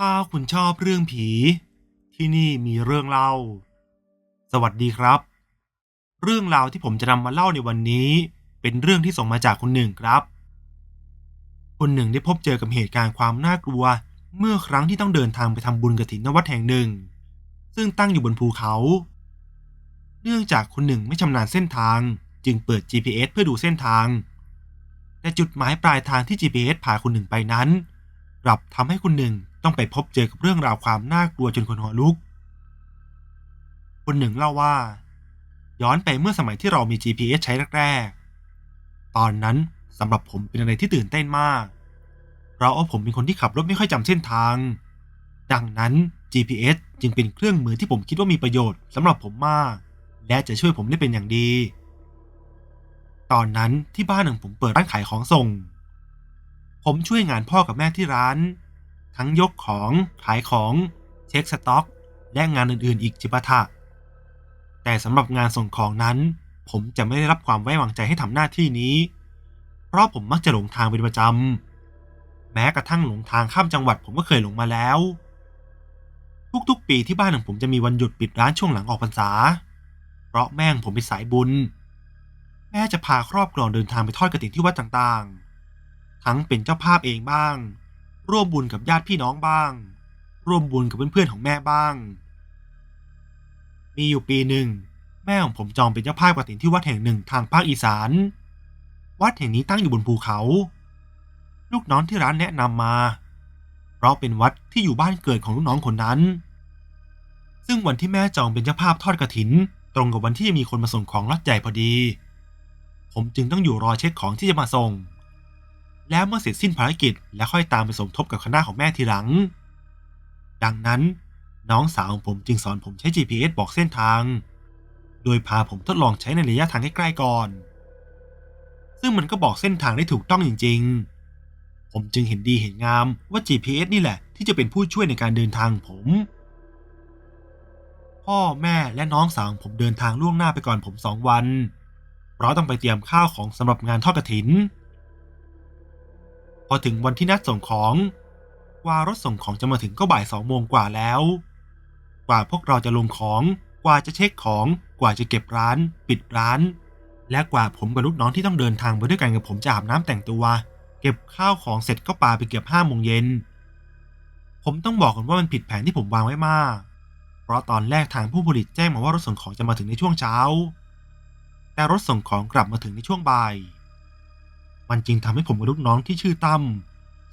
ถ้าคุณชอบเรื่องผี ที่นี่มีเรื่องเล่า สวัสดีครับ เรื่องราวที่ผมจะนำมาเล่าในวันนี้ เป็นเรื่องที่ส่งมาจากคุณหนึ่งครับคุณหนึ่งได้พบเจอกับเหตุการณ์ความน่ากลัว เมื่อครั้งที่ต้องเดินทางไปทำบุญกฐินนวัดแห่งหนึ่ง ซึ่งตั้งอยู่บนภูเขา เนื่องจากคุณหนึ่งไม่ชำนาญเส้นทาง จึงเปิด GPS เพื่อดูเส้นทาง แต่จุดหมายปลายทางที่ GPS พาคุณหนึ่งไปนั้นกลับทำให้คุณหนึ่ง ต้องไปพบเจอกับเรื่องราวความน่ากลัวจนคนหัวลุกคุณหนึ่งเล่าว่า ย้อนไปเมื่อสมัยที่เรามี GPS ใช้แรกๆ ตอนนั้นสำหรับผมเป็นอะไรที่ตื่นเต้นมาก เราะว่าผมเป็นคนที่ขับรถไม่ค่อยจำเส้นทาง ดังนั้น GPS จึงเป็นเครื่องมือที่ผมคิดว่ามีประโยชน์สำหรับผมมาก และจะช่วยผมได้เป็นอย่างดี ตอนนั้นที่บ้านของผมเปิดร้านขายของส่ง ผมช่วยงานพ่อกับแม่ที่ร้าน ทั้งยกของขายของเช็คสต็อก และงานอื่นๆ อีกจิปาถะแต่สำหรับงานส่งของนั้น ผมจะไม่ได้รับความไว้วางใจให้ทำหน้าที่นี้ เพราะผมมักจะหลงทางเป็นประจำแม้กระทั่งหลงทางข้ามจังหวัดผมก็เคยหลงมาแล้ว ทุกๆ ปีที่บ้านของผมจะมีวันหยุดปิดร้านช่วงหลังออกพรรษา เพราะแม่งผมเป็นสายบุญ แม่จะพาครอบครัวเดินทางไปทอดกฐินที่วัดต่างๆ ทั้งเป็นเจ้าภาพเองบ้าง ร่วมบุญกับญาติพี่น้องบ้าง ร่วมบุญกับเพื่อนๆของแม่บ้าง มีอยู่ปีหนึ่ง แม่ของผมจองเป็นเจ้าภาพกฐินที่วัดแห่งหนึ่งทางภาคอีสาน วัดแห่งนี้ตั้งอยู่บนภูเขา ลูกน้องที่ร้านแนะนำมา เพราะเป็นวัดที่อยู่บ้านเกิดของลูกน้องคนนั้น ซึ่งวันที่แม่จองเป็นเจ้าภาพทอดกฐิน ตรงกับวันที่จะมีคนมาส่งของล็อตใหญ่พอดี ผมจึงต้องอยู่รอเช็คของที่จะมาส่ง แล้วเมื่อเสร็จสิ้นภารกิจแล้วค่อยตามไปสมทบกับคณะของแม่ทีหลัง ดังนั้นน้องสาวของผมจึงสอนผมใช้ GPS บอกเส้นทาง โดยพาผมทดลองใช้ในระยะทางใกล้ๆก่อน ซึ่งมันก็บอกเส้นทางได้ถูกต้องจริง ๆ ผมจึงเห็นดีเห็นงามว่า GPS นี่แหละ ที่จะเป็นผู้ช่วยในการเดินทางผม พ่อแม่และน้องสาวผมเดินทางล่วงหน้าไปก่อนผมสองวัน เพราะต้องไปเตรียมข้าวของสำหรับงานทอดกฐิน พอถึงวันที่นัดส่งของ กว่ารถส่งของจะมาถึงก็บ่ายสองโมงกว่าแล้ว กว่าพวกเราจะลงของ กว่าจะเช็คของ กว่าจะเก็บร้าน ปิดร้าน และกว่าผมกับลูกน้องที่ต้องเดินทางไปด้วยกันกับผมจะอาบน้ำแต่งตัว เก็บข้าวของเสร็จก็ปาไปเกือบห้าโมงเย็น ผมต้องบอกก่อนว่ามันผิดแผนที่ผมวางไว้มาก เพราะตอนแรกทางผู้ผลิตแจ้งมาว่ารถส่งของจะมาถึงในช่วงเช้า แต่รถส่งของกลับมาถึงในช่วงบ่าย มันจึงทำให้ผมกับลูกน้องที่ชื่อตั้ม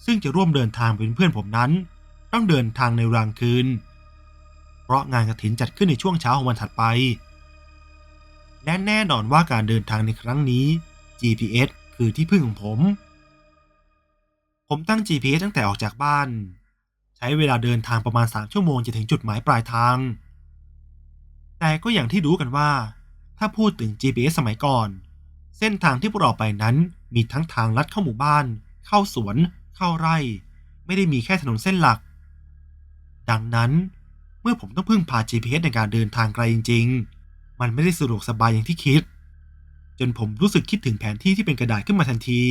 ซึ่งจะร่วมเดินทางเป็นเพื่อนผมนั้น ต้องเดินทางในรางคืน เพราะงานกระถินจัดขึ้นในช่วงเช้าของวันถัดไป และแน่นอนว่าการเดินทางในครั้งนี้ GPS คือที่พึ่งของผม ผมตั้ง GPS ตั้งแต่ออกจากบ้าน ใช้เวลาเดินทางประมาณ 3 ชั่วโมงจะถึงจุดหมายปลายทาง แต่ก็อย่างที่รู้กันว่า ถ้าพูดถึง GPS สมัยก่อน เส้นทางที่พวกเราไปนั้นมีทั้งทางลัดเข้าหมู่บ้าน เข้าสวน เข้าไร่ ไม่ได้มีแค่ถนนเส้นหลัก ดังนั้นเมื่อผมต้องพึ่งพา GPS ในการเดินทางไกลจริง ๆ มันไม่ได้สะดวกสบายอย่างที่คิด จนผมรู้สึกคิดถึงแผนที่ที่เป็นกระดาษขึ้นมาทันที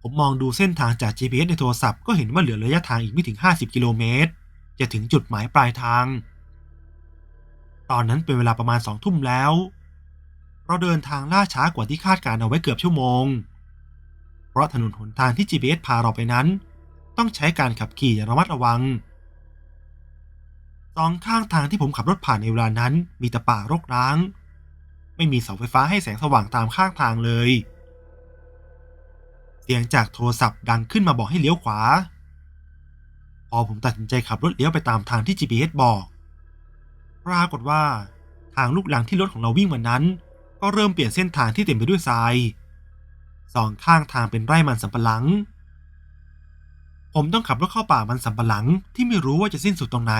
ผมมองดูเส้นทางจาก GPS ในโทรศัพท์ก็เห็นว่าเหลือระยะทางอีกไม่ถึง 50 กิโลเมตร จะถึงจุดหมายปลายทาง ตอนนั้นเป็นเวลาประมาณสองทุ่มแล้ว เราเดินทางล่าช้ากว่าที่คาดการเอาไว้เกือบชั่วโมง เพราะถนนหนทางที่ GPS พาเราไปนั้น ต้องใช้การขับขี่อย่างระมัดระวัง สองข้างทางที่ผมขับรถผ่านในเวลานั้น มีแต่ป่ารกร้าง ไม่มีเสาไฟฟ้าให้แสงสว่างตามข้างทางเลย เสียงจากโทรศัพท์ดังขึ้นมาบอกให้เลี้ยวขวา พอผมตัดสินใจขับรถเลี้ยวไปตามทางที่ GPS บอก ปรากฏว่าทางลูกหลังที่รถของเราวิ่งวันนั้น ก็เริ่มเปลี่ยนเส้นทางที่เต็มไปด้วยทรายสองข้างทางเป็นไร่มันสำปะหลัง ผมต้องขับรถเข้าป่ามันสำปะหลังที่ไม่รู้ว่าจะสิ้นสุดตรงไหน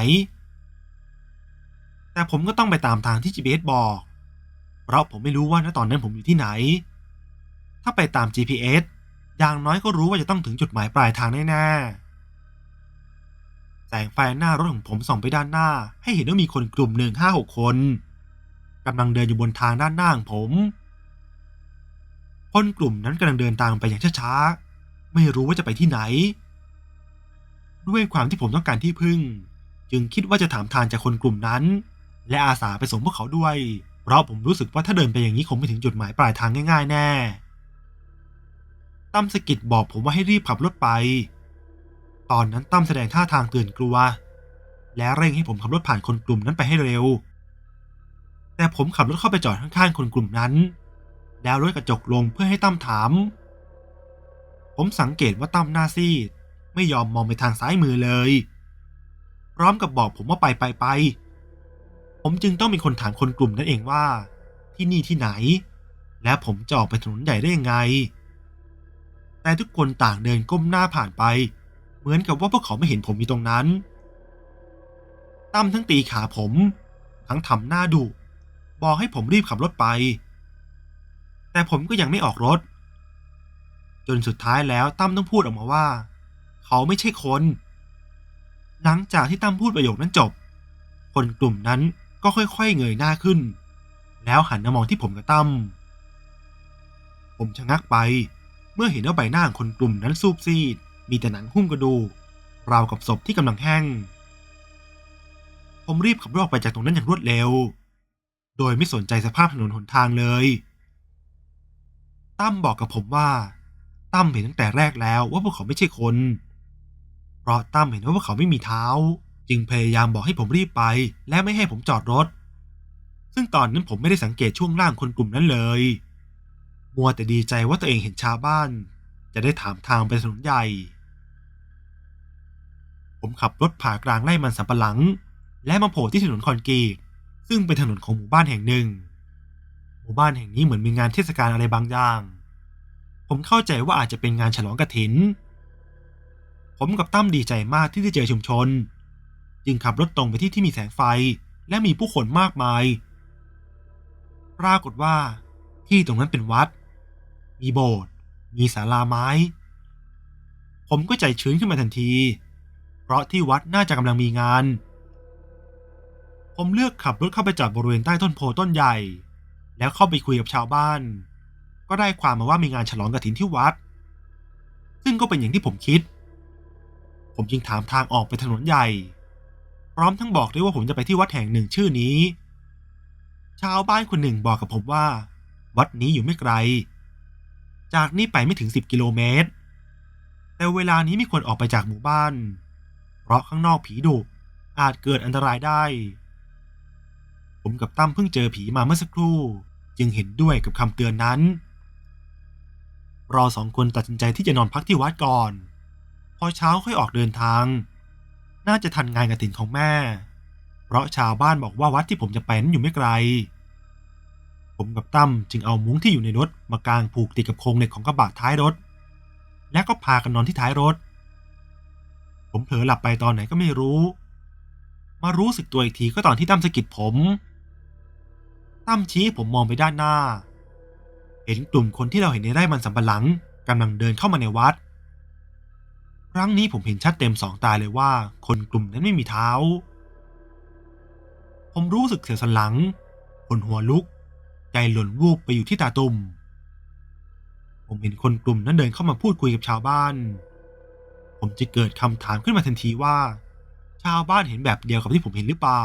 แต่ผมก็ต้องไปตามทางที่ GPS บอก เพราะผมไม่รู้ว่าณตอนนั้นผมอยู่ที่ไหน ถ้าไปตาม GPS อย่างน้อยก็รู้ว่าจะต้องถึงจุดหมายปลายทางแน่ๆ แสงไฟหน้ารถของผมส่องไปด้านหน้า ให้เห็นว่ามีคนกลุ่มหนึ่งห้าหกคน กำลังเดินอยู่บนทางด้านหน้าของผม คนกลุ่มนั้นกำลังเดินตามไปอย่างช้าๆ ไม่รู้ว่าจะไปที่ไหน ด้วยความที่ผมต้องการที่พึ่ง จึงคิดว่าจะถามทางจากคนกลุ่มนั้น และอาสาไปส่งพวกเขาด้วย เพราะผมรู้สึกว่าถ้าเดินไปอย่างนี้คงไม่ถึงจุดหมายปลายทางง่าย ๆ แน่ตั้มสกิดบอกผมว่าให้รีบขับรถไป ตอนนั้นตั้มแสดงท่าทางตื่นกลัว และเร่งให้ผมขับรถผ่านคนกลุ่มนั้นไปให้เร็ว แต่ผมขับรถเข้าไปจอดข้างๆคนกลุ่มนั้น แล้วรถกระจกลงเพื่อให้ตั้มถาม ผมสังเกตว่าตั้มหน้าซีด ไม่ยอมมองไปทางซ้ายมือเลย พร้อมกับบอกผมว่าไปไปไป ผมจึงต้องมีคนถามคนกลุ่มนั้นเองว่า ที่นี่ที่ไหน และผมจะออกไปถนนใหญ่ได้ยังไง แต่ทุกคนต่างเดินก้มหน้าผ่านไป เหมือนกับว่าพวกเขาไม่เห็นผมอยู่ตรงนั้นตั้มทั้งตีขาผม ทั้งทำหน้าดุ บอกให้ผมรีบขับรถไป แต่ผมก็ยังไม่ออกรถ จนสุดท้ายแล้วตั้มต้องพูดออกมาว่า เขาไม่ใช่คน หลังจากที่ตั้มพูดประโยคนั้นจบ คนกลุ่มนั้นก็ค่อยๆเงยหน้าขึ้น แล้วหันมามองที่ผมกับตั้มผมชะงักไป เมื่อเห็นว่าใบหน้าของคนกลุ่มนั้นซูบซีด มีแต่หนังหุ้มกระดูกราวกับศพที่กำลังแห้ง ผมรีบขับรถออกไปจากตรงนั้นอย่างรวดเร็ว โดยไม่สนใจสภาพถนนหนทางเลย ตั้มบอกกับผมว่า ตั้มเห็นตั้งแต่แรกแล้วว่าพวกเขาไม่ใช่คน เพราะตั้มเห็นว่าพวกเขาไม่มีเท้า จึงพยายามบอกให้ผมรีบไป และไม่ให้ผมจอดรถ ซึ่งตอนนั้นผมไม่ได้สังเกตช่วงล่างคนกลุ่มนั้นเลย มัวแต่ดีใจว่าตัวเองเห็นชาวบ้าน จะได้ถามทางไปถนนใหญ่ ผมขับรถผ่ากลางไร่มันสำปะหลัง และมาโผล่ที่ถนนคอนกรีต ซึ่งเป็นถนนของหมู่บ้านแห่งหนึ่ง หมู่บ้านแห่งนี้เหมือนมีงานเทศกาลอะไรบางอย่าง ผมเข้าใจว่าอาจจะเป็นงานฉลองกฐิน ผมกับตั้มดีใจมากที่ได้เจอชุมชน จึงขับรถตรงไปที่ที่มีแสงไฟและมีผู้คนมากมาย ปรากฏว่า ที่ตรงนั้นเป็นวัด มีโบสถ์ มีศาลาไม้ ผมก็ใจชื้นขึ้นมาทันที เพราะที่วัดน่าจะกำลังมีงาน ผมเลือกขับรถเข้าไปจอดบริเวณใต้ต้นโพต้นใหญ่ แล้วเข้าไปคุยกับชาวบ้าน ก็ได้ความมาว่ามีงานฉลองกฐินที่วัด ซึ่งก็เป็นอย่างที่ผมคิด ผมจึงถามทางออกไปถนนใหญ่ พร้อมทั้งบอกด้วยว่าผมจะไปที่วัดแห่งหนึ่งชื่อนี้ ชาวบ้านคนหนึ่งบอกกับผมว่า วัดนี้อยู่ไม่ไกล จากนี้ไปไม่ถึงสิบกิโลเมตร แต่เวลานี้ไม่ควรออกไปจากหมู่บ้าน เพราะข้างนอกผีดุอาจเกิดอันตรายได้ ผมกับตั้มเพิ่งเจอผีมาเมื่อสักครู่ จึงเห็นด้วยกับคำเตือนนั้น เราสองคนตัดสินใจที่จะนอนพักที่วัดก่อน พอเช้าค่อยออกเดินทาง น่าจะทันงานกระถินของแม่ เพราะชาวบ้านบอกว่าวัดที่ผมจะไปนั้นอยู่ไม่ไกล ผมกับตั้มจึงเอามุ้งที่อยู่ในรถมากางผูกติดกับโครงเหล็กของกระบะท้ายรถ และก็พากันนอนที่ท้ายรถ ผมเผลอหลับไปตอนไหนก็ไม่รู้ มารู้สึกตัวอีกทีก็ตอนที่ตั้มสะกิดผม ตั้มชี้ให้ผมมองไปด้านหน้า เห็นกลุ่มคนที่เราเห็นในไร่มันสำปะหลังกำลังเดินเข้ามาในวัด ครั้งนี้ผมเห็นชัดเต็มสองตาเลยว่า คนกลุ่มนั้นไม่มีเท้า ผมรู้สึกเสียวสันหลังขนหัวลุก ใจหล่นวูบไปอยู่ที่ตาตุ่มผมเห็นคนกลุ่มนั้นเดินเข้ามาพูดคุยกับชาวบ้าน ผมจะเกิดคำถามขึ้นมาทันทีว่า ชาวบ้านเห็นแบบเดียวกับที่ผมเห็นหรือเปล่า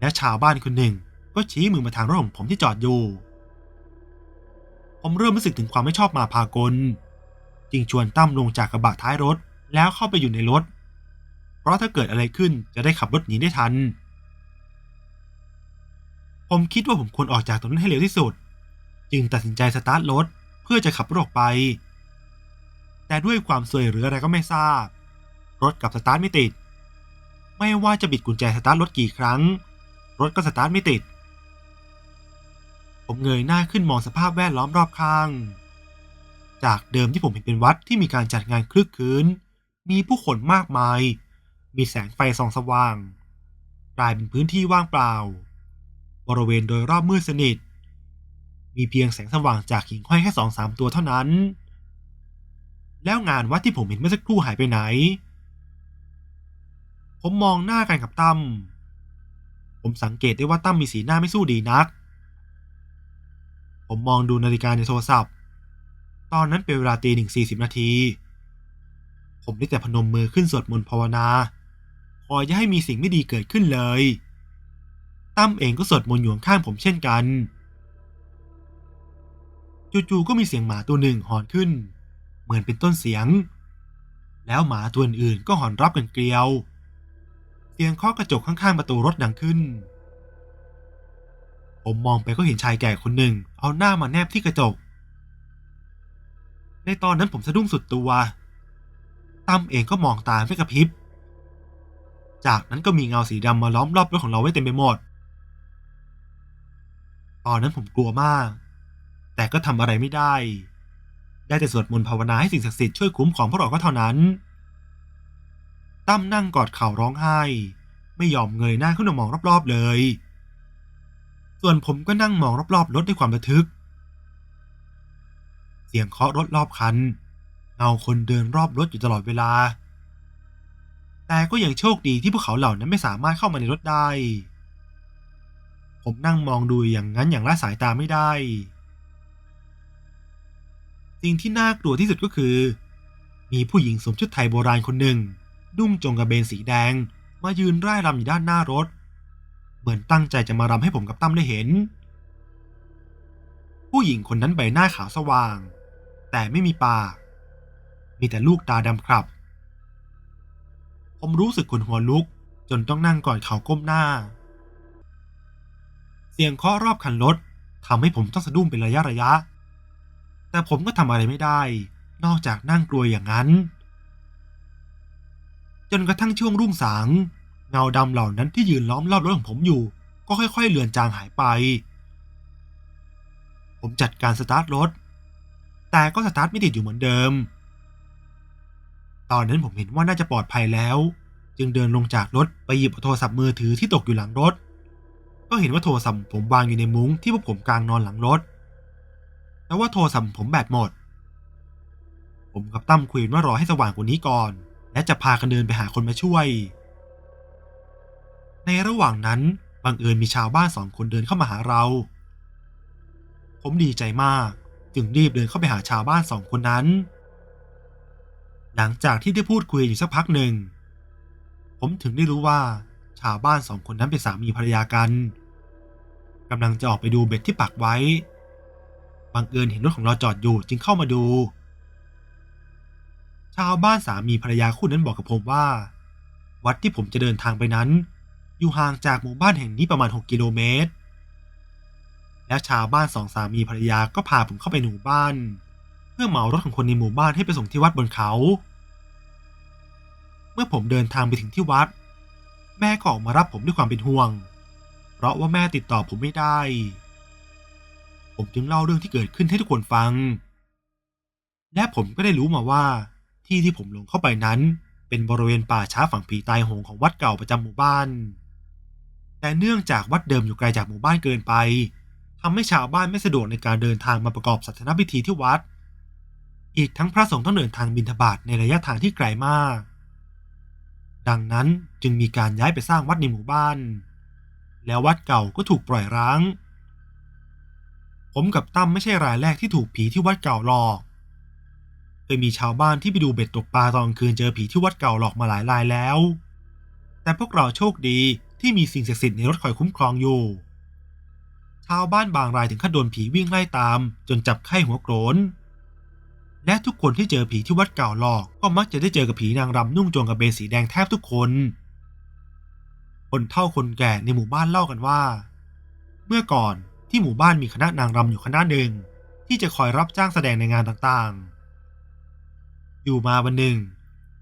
และชาวบ้านคนหนึ่ง ก็ชี้มือมาทางรถของผมที่จอดอยู่ ผมเริ่มรู้สึกถึงความไม่ชอบมาพากล จึงชวนตั้มลงจากกระบะท้ายรถแล้วเข้าไปอยู่ในรถ เพราะถ้าเกิดอะไรขึ้นจะได้ขับรถหนีได้ทัน ผมคิดว่าผมควรออกจากตรงนั้นให้เร็วที่สุด จึงตัดสินใจสตาร์ทรถเพื่อจะขับรถออกไป แต่ด้วยความซวยหรืออะไรก็ไม่ทราบ รถกับสตาร์ทไม่ติด ไม่ว่าจะบิดกุญแจสตาร์ทรถกี่ครั้ง รถก็สตาร์ทไม่ติด ผมเงยหน้าขึ้นมองสภาพแวดล้อมรอบข้าง จากเดิมที่ผมเห็นเป็นวัดที่มีการจัดงานคลึกครื้นมีผู้คนมากมาย มีแสงไฟส่องสว่าง กลายเป็นพื้นที่ว่างเปล่า บริเวณโดยรอบมืดสนิท มีเพียงแสงสว่างจากหิ่งห้อยแค่สองสามตัวเท่านั้น แล้วงานวัดที่ผมเห็นเมื่อสักครู่หายไปไหน ผมมองหน้ากันกับตั้ม ผมสังเกตได้ว่าตั้มมีสีหน้าไม่สู้ดีนัก ผมมองดูนาฬิกาในโทรศัพท์ ตอนนั้นเป็นเวลาตีหนึ่งสี่สิบนาที ผมได้แต่พนมมือขึ้นสวดมนต์ภาวนา คอยจะให้มีสิ่งไม่ดีเกิดขึ้นเลย ตั้มเองก็สวดมนต์อยู่ข้างผมเช่นกัน จู่ๆก็มีเสียงหมาตัวหนึ่งหอนขึ้น เหมือนเป็นต้นเสียง แล้วหมาตัวอื่นก็หอนรับกันเกลียว เสียงเคาะกระจกข้างๆประตูรถดังขึ้น ผมมองไปก็เห็นชายแก่คนหนึ่ง เอาหน้ามาแนบที่กระจก ในตอนนั้นผมสะดุ้งสุดตัว ตั้มเองก็มองตาไม่กระพริบ จากนั้นก็มีเงาสีดำมาล้อมรอบรถของเราไว้เต็มไปหมด ตอนนั้นผมกลัวมาก แต่ก็ทำอะไรไม่ได้ ได้แต่สวดมนต์ภาวนาให้สิ่งศักดิ์สิทธิ์ช่วยคุ้มของพวกเราก็เท่านั้น ตั้มนั่งกอดเข่าร้องไห้ ไม่ยอมเงยหน้าขึ้นมามองรอบๆเลย ส่วนผมก็นั่งมองรอบๆรถด้วยความระทึก เสียงเคาะรถรอบคัน เงาคนเดินรอบรถอยู่ตลอดเวลา แต่ก็ยังโชคดีที่พวกเขาเหล่านั้นไม่สามารถเข้ามาในรถได้ ผมนั่งมองดูอย่างนั้นอย่างละสายตาไม่ได้ สิ่งที่น่ากลัวที่สุดก็คือ มีผู้หญิงสวมชุดไทยโบราณคนหนึ่ง นุ่งจงกระเบนสีแดง มายืนร่ายรำอยู่ด้านหน้ารถ เหมือนตั้งใจจะมารำให้ผมกับตั้มได้เห็น ผู้หญิงคนนั้นใบหน้าขาวสว่าง แต่ไม่มีปาก มีแต่ลูกตาดำครับ ผมรู้สึกขนหัวลุกจนต้องนั่งกอดเข่าก้มหน้า เสียงเคาะรอบคันรถทำให้ผมต้องสะดุ้งเป็นระยะระยะ แต่ผมก็ทำอะไรไม่ได้ นอกจากนั่งกลัวอย่างนั้น จนกระทั่งช่วงรุ่งสาง เงาดำเหล่านั้นที่ยืนล้อมรอบรถของผมอยู่ ก็ค่อยๆเลือนจางหายไป ผมจัดการสตาร์ทรถ แต่ก็สตาร์ทไม่ติดอยู่เหมือนเดิม ตอนนั้นผมเห็นว่าน่าจะปลอดภัยแล้ว จึงเดินลงจากรถไปหยิบโทรศัพท์มือถือที่ตกอยู่หลังรถ ก็เห็นว่าโทรศัพท์ผมวางอยู่ในมุ้งที่พวกผมกางนอนหลังรถแต่ว่าโทรศัพท์ผมแบตหมด ผมกับตั้มคุยกันว่ารอให้สว่างกว่านี้ก่อน และจะพากันเดินไปหาคนมาช่วย ในระหว่างนั้นบังเอิญมีชาวบ้านสองคนเดินเข้ามาหาเรา ผมดีใจมาก จึงรีบเดินเข้าไปหาชาวบ้านสองคนนั้น หลังจากที่ได้พูดคุยอยู่สักพักหนึ่ง ผมถึงได้รู้ว่าชาวบ้านสองคนนั้นเป็นสามีภรรยากันกำลังจะออกไปดูเบ็ดที่ปักไว้ บังเอิญเห็นรถของเราจอดอยู่จึงเข้ามาดู ชาวบ้านสามีภรรยาคู่นั้นบอกกับผมว่า วัดที่ผมจะเดินทางไปนั้น อยู่ห่างจากหมู่บ้านแห่งนี้ประมาณ 6 กิโลเมตร แล้วชาวบ้านสองสามีภรรยาก็พาผมเข้าไปในหมู่บ้าน เพื่อเหมารถของคนในหมู่บ้านให้ไปส่งที่วัดบนเขา เมื่อผมเดินทางไปถึงที่วัด แม่ก็ออกมารับผมด้วยความเป็นห่วง เพราะว่าแม่ติดต่อผมไม่ได้ ผมจึงเล่าเรื่องที่เกิดขึ้นให้ทุกคนฟัง และผมก็ได้รู้มาว่า ที่ที่ผมลงเข้าไปนั้นเป็นบริเวณป่าช้าฝั่งผีตายโหงของวัดเก่าประจำหมู่บ้าน แต่เนื่องจากวัดเดิมอยู่ไกลจากหมู่บ้านเกินไปทำให้ชาวบ้านไม่สะดวกในการเดินทางมาประกอบศาสนพิธีที่วัด อีกทั้งพระสงฆ์ต้องเดินทางบิณฑบาตในระยะทางที่ไกลมาก ดังนั้นจึงมีการย้ายไปสร้างวัดในหมู่บ้าน แล้ววัดเก่าก็ถูกปล่อยร้าง ผมกับตั้มไม่ใช่รายแรกที่ถูกผีที่วัดเก่าหลอกเคยมีชาวบ้านที่ไปดูเบ็ดตกปลาตอนกลางคืนเจอผีที่วัดเก่าหลอกมาหลายรายแล้ว แต่พวกเราโชคดี ที่มีสิ่งศักดิ์สิทธิ์ในรถคอยคุ้มครองอยู่ชาวบ้านบางรายถึงขั้นโดนผีวิ่งไล่ตาม จนจับไข้หัวโกรนและทุกคนที่เจอผีที่วัดเก่าหลอกก็มักจะได้เจอกับผีนางรำนุ่งจงกระเบนสีแดงแทบทุกคน คนเฒ่าคนแก่ในหมู่บ้านเล่ากันว่า เมื่อก่อนที่หมู่บ้านมีคณะนางรำอยู่คณะหนึ่ง ที่จะคอยรับจ้างแสดงในงานต่างๆ อยู่มาวันหนึ่ง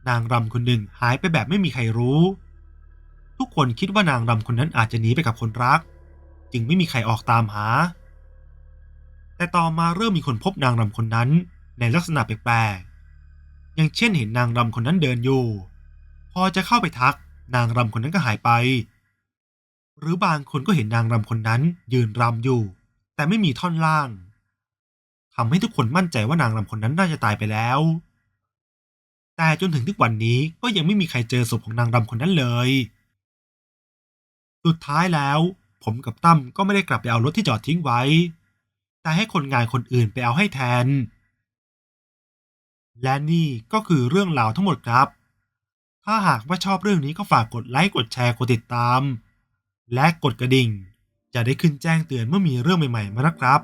นางรำคนหนึ่งหายไปแบบไม่มีใครรู้ ทุกคนคิดว่านางรำคนนั้นอาจจะหนีไปกับคนรัก จึงไม่มีใครออกตามหา แต่ต่อมาเริ่มมีคนพบนางรำคนนั้นในลักษณะแปลกๆ อย่างเช่นเห็นนางรำคนนั้นเดินอยู่ พอจะเข้าไปทักนางรำคนนั้นก็หายไป หรือบางคนก็เห็นนางรำคนนั้นยืนรำอยู่ แต่ไม่มีท่อนล่างทำให้ทุกคนมั่นใจว่านางรำคนนั้นน่าจะตายไปแล้ว แต่จนถึงทุกวันนี้ก็ยังไม่มีใครเจอศพของนางรำคนนั้นเลย สุดท้ายแล้ว ผมกับตั้มก็ไม่ได้กลับไปเอารถที่จอดทิ้งไว้ แต่ให้คนงานคนอื่นไปเอาให้แทน และนี่ก็คือเรื่องราวทั้งหมดครับ ถ้าหากว่าชอบเรื่องนี้ก็ฝากกดไลค์กดแชร์กดติดตาม และกดกระดิ่ง จะได้ขึ้นแจ้งเตือนเมื่อมีเรื่องใหม่ๆมานะครับ